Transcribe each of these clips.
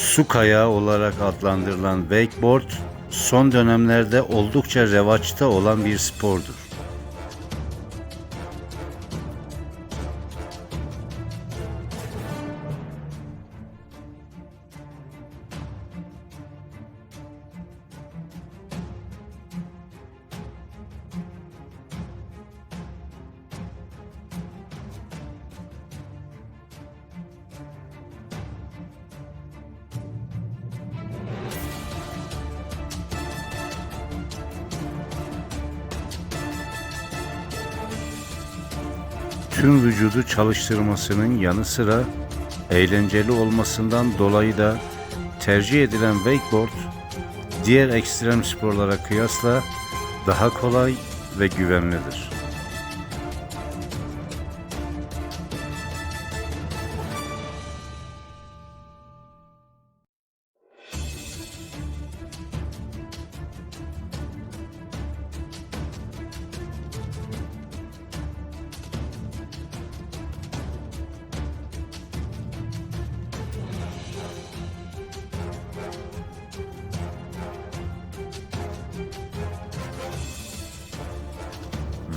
Su kayağı olarak adlandırılan wakeboard son dönemlerde oldukça revaçta olan bir spordur. Tüm vücudu çalıştırmasının yanı sıra eğlenceli olmasından dolayı da tercih edilen wakeboard diğer ekstrem sporlara kıyasla daha kolay ve güvenlidir.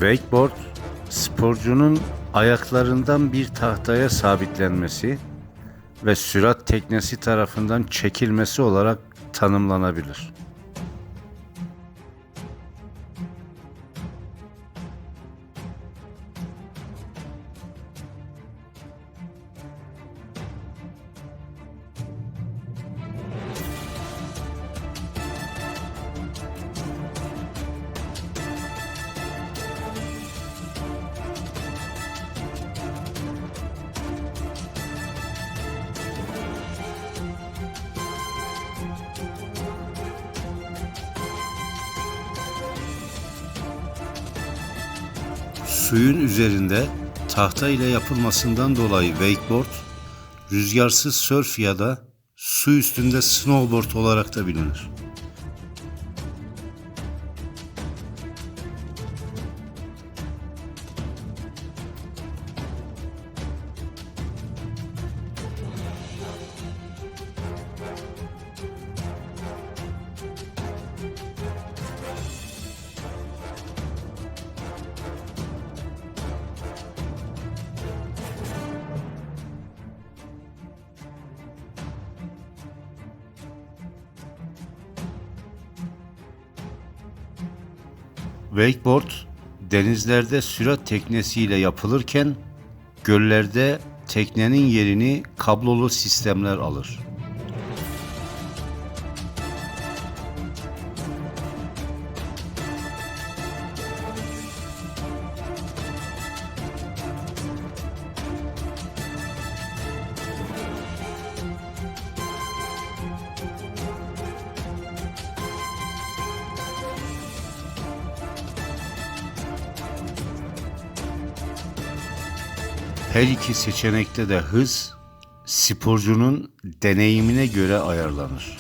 Wakeboard, sporcunun ayaklarından bir tahtaya sabitlenmesi ve sürat teknesi tarafından çekilmesi olarak tanımlanabilir. Suyun üzerinde tahta ile yapılmasından dolayı wakeboard, rüzgarsız surf ya da su üstünde snowboard olarak da bilinir. Wakeboard denizlerde sürat teknesiyle yapılırken göllerde teknenin yerini kablolu sistemler alır. Her iki seçenekte de hız sporcunun deneyimine göre ayarlanır.